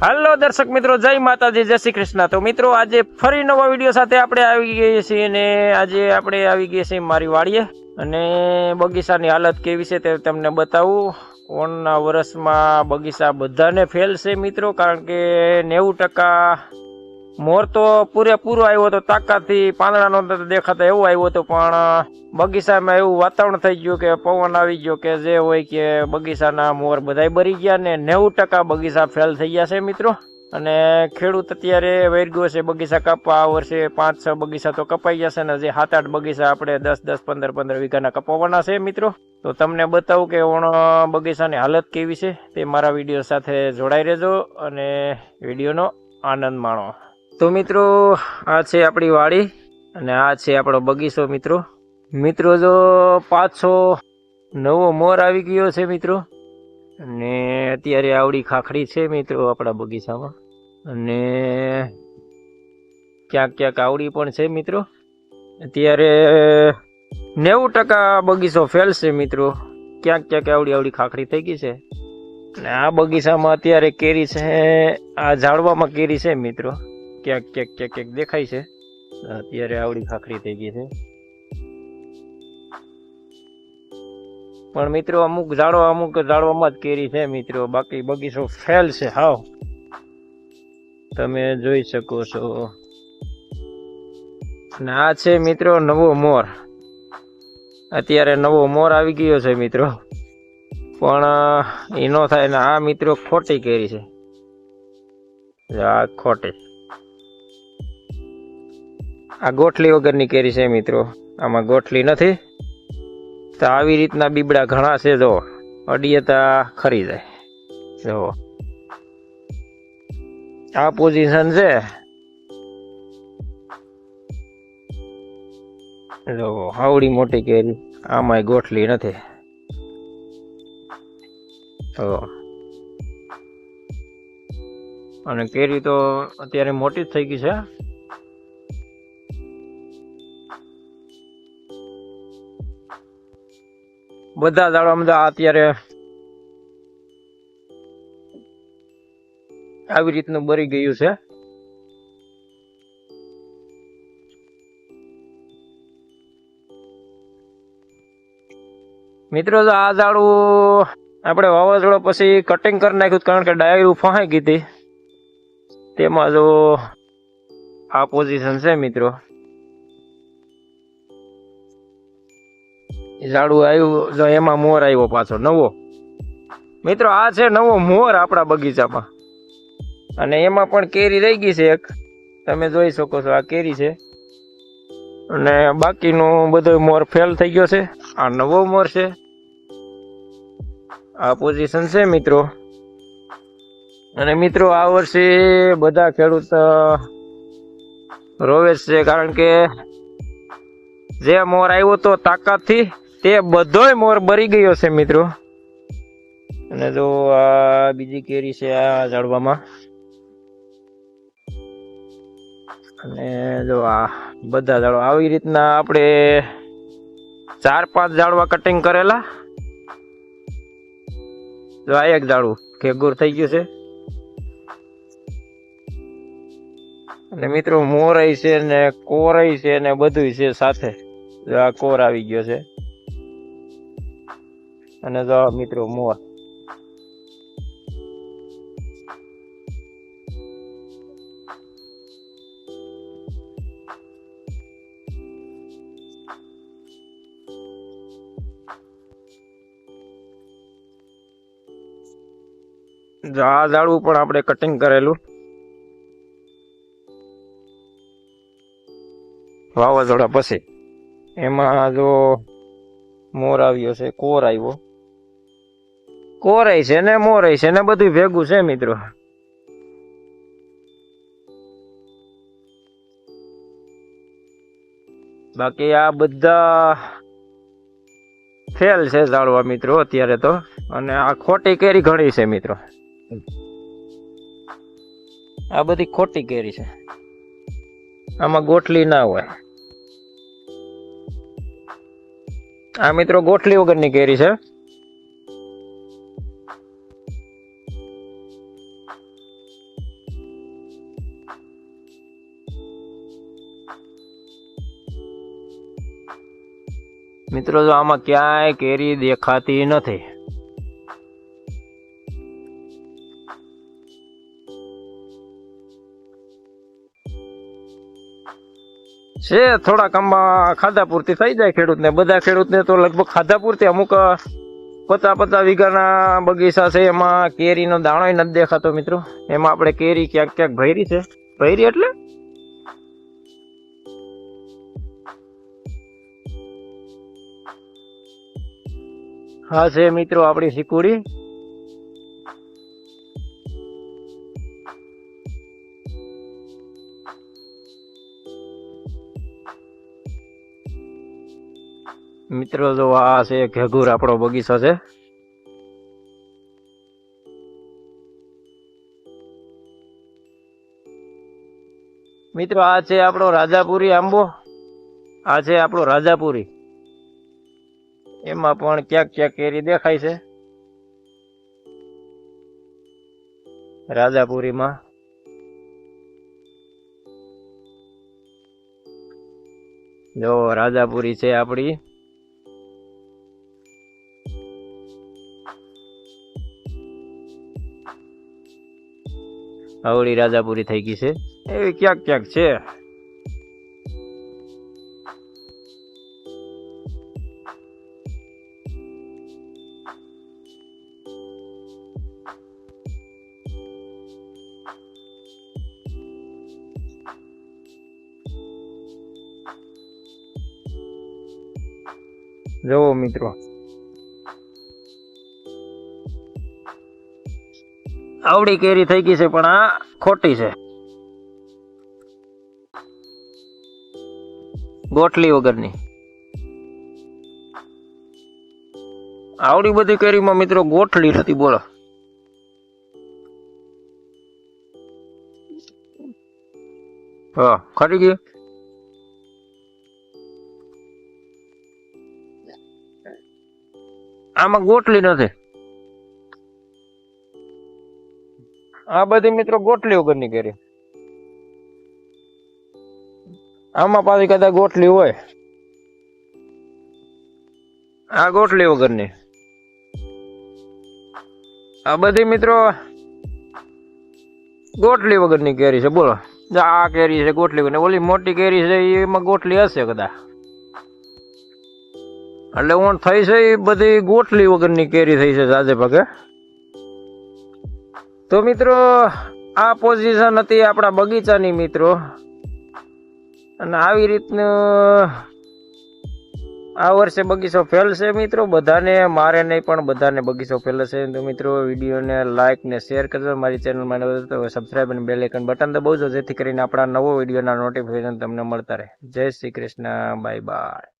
હાલો દર્શક મિત્રો, જય માતાજી, જય શ્રી કૃષ્ણ. તો મિત્રો, આજે ફરી નવા વીડિયો સાથે આપણે આવી ગઈએ છીએ અને આજે આપણે આવી ગઈએ છીએ મારી વાડીએ. અને બગીચાની હાલત કેવી છે તે તમને બતાવું. ઓણના વર્ષમાં બગીચા બધાને ફેલ છે મિત્રો, કારણ કે નેવું ટકા મોર તો પૂરેપૂરો આવ્યો હતો તાકાતથી પાંદડાનો દેખાતા એવો આવ્યો હતો, પણ બગીચામાં એવું વાતાવરણ થઈ ગયું કે પવન આવી ગયો કે જે હોય કે બગીચાના મોર બધાય બરી ગયા ને નેવું ટકા બગીચા ફેલ થઈ ગયા છે મિત્રો. અને ખેડૂત અત્યારે વેરગો છે બગીચા કાપવા. આ વર્ષે પાંચ છ બગીચા તો કપાઈ ગયા છે ને જે સાત આઠ બગીચા આપણે દસ દસ પંદર પંદર વીઘાના કપાવવાના છે મિત્રો. તો તમને બતાવું કે ઓણ બગીચાની હાલત કેવી છે તે મારા વીડિયો સાથે જોડાઈ રહેજો અને વિડીયોનો આનંદ માણો. તો મિત્રો, આ છે આપણી વાડી અને આ છે આપણો બગીચો મિત્રો. મિત્રો, જો પાછો નવો મોર આવી ગયો છે મિત્રો અને અત્યારે આવડી ખાખડી છે મિત્રો આપણા બગીચામાં. અને ક્યાંક ક્યાંક આવડી પણ છે મિત્રો. અત્યારે નેવું ટકા બગીચો ફેલ છે મિત્રો. ક્યાંક ક્યાંક આવડી આવડી ખાખડી થઈ ગઈ છે. અને આ બગીચામાં અત્યારે કેરી છે, આ ઝાડવામાં કેરી છે મિત્રો. ક્યાંક ક્યાંક ક્યાંક ક્યાંક દેખાય છે. અત્યારે આવડી ખાખરી થઈ ગઈ છે. પણ મિત્રો, અમુક ઝાડો અમુક ઝાડવામાં જ કેરી છે મિત્રો. બાકી બગીચો ફેલ છે, હાવ. તમે જોઈ શકો છો. અને આ છે મિત્રો નવો મોર. અત્યારે નવો મોર આવી ગયો છે મિત્રો. પણ એ નો થાય ને આ મિત્રો ખોટી કેરી છે. આ ખોટી. આ ગોઠલી વગરની કેરી છે મિત્રો. આમાં ગોઠલી નથી. તો આવી રીતના બીબડા ઘણા છે, જો. અડીએ તો ખરી જાય. જો. આ પોઝિશન છે. જો હાવડી મોટી કેરી. આમાંય ગોઠલી નથી. તો અને કેરી તો અત્યારે મોટી જ થઈ ગઈ છે. બધા ઝાડવામાં તો અત્યારે આવી રીતનું બરી ગયું છે. મિત્રો, તો આ દાડું આપણે વાવાઝોડા પછી કટિંગ કરી નાખ્યું કારણ કે ડાયરું ફહાઈ ગઈ હતી. તેમાં જો આ પોઝિશન છે, મિત્રો. ઝાડું આવ્યું, જો એમાં મોર આવ્યો પાછો, નવો. મિત્રો, આ છે નવો મોર આપણા બગીચામાં. અને એમાં પણ કેરી રહી ગઈ છે એક. તમે જોઈ શકો છો આ કેરી છે. અને બાકીનું બધો મોર ફેલ થઈ ગયો છે. આ નવો મોર છે. આ પોઝિશન છે, મિત્રો. અને મિત્રો, આ વર્ષે બધા ખેડૂત રોવે છે. કારણ કે જે મોર આવ્યો તો તાકાતથી તે બધોય મોર બરી ગયો છે, મિત્રો. અને જો આ બીજી કેરી છે આ ઝાડવામાં. અને જો આ બધા ઝાડવા, આવી રીતના આપણે ચાર પાંચ ઝાડવા કટિંગ કરેલા. જો આ એક ઝાડવું ખેગુર થઈ ગયું છે. અને મિત્રો મોરય છે ને કોરય છે ને બધું છે સાથે. જો આ કોર આવી ગયો છે. અને જો મિત્રો મોર આ ઝાડવું પણ આપણે કટિંગ કરેલું. વાવાઝોડા પછી. એમાં જો મોર આવ્યો છે, કોર આવ્યો. કોરાય છે ને મોરાય છે ને બધું ભેગું છે મિત્રો. બાકી આ બધા ફેલ છે ઝાડવા મિત્રો અત્યારે તો. અને આ ખોટી કેરી ઘણી છે મિત્રો. આ બધી ખોટી કેરી છે. આમાં ગોઠલી ના હોય. આ મિત્રો ગોઠલી વગરની કેરી છે. મિત્રો, જો આમાં ક્યાંય કેરી દેખાતી નથી. છે થોડા કામમાં ખાધા પૂરતી થઈ જાય ખેડૂતને. બધા ખેડૂતને તો લગભગ ખાધા પૂરતી અમુક પચાસ પચાસ વીઘાના બગીચા છે, એમાં કેરીનો દાણો નથી દેખાતો મિત્રો. એમાં આપણે કેરી ક્યાંક ક્યાંક ભરી છે. ભરી એટલે? હા છે મિત્રો આપણી સિકુડી મિત્રો, જો આ છે ઘેઘુર આપણો બગીચો છે. મિત્રો, આ છે આપણો રાજાપુરી આંબો. આ છે આપણો રાજાપુરી. એમાં પણ ક્યાંક ક્યાંક કેરી દેખાય છે. રાજાપુરીમાં. જો રાજાપુરી છે આપણી આવડી રાજાપુરી થઈ ગઈ છે. એવી ક્યાંક ક્યાંક છે. જોવો મિત્રો. આવડી કેરી થઈ ગઈ છે, પણ આ ખોટી છે. ગોટલી વગરની. આવડી બધી કેરીમાં મિત્રો ગોઠલી નથી બોલો. હા, ખરી ગઈ આમાં ગોટલી નથી. આ બધી મિત્રો ગોટલી વગરની કેરી આમાં પાછી કદાચ ગોટલી હોય. આ ગોટલી વગરની આ બધી મિત્રો ગોટલી વગરની કેરી છે, બોલો. આ કેરી છે ગોટલી વગરની ઓલી મોટી કેરી છે, એમાં ગોટલી હશે કદાચ. એટલે હું થઈ છે એ બધી ગોટલી વગરની કેરી થઈ છે સાજે ભાગે તો મિત્રો, આ પોઝિશન હતી આપણા બગીચાની મિત્રો. અને આવી રીતનું આ વર્ષે બગીચો ફેલશે મિત્રો. બધાને, મારે નહીં, પણ બધાને બગીચો ફેલશે. તો મિત્રો, વિડીયોને લાઇક ને શેર કરજો. મારી ચેનલમાં નવા તો સબસ્ક્રાઈબ અને બેલ આઇકન બટન દબાવજો, જેથી કરીને આપણા નવો વિડીયોના નોટિફિકેશન તમને મળતા રહે. જય શ્રી કૃષ્ણ. Bye bye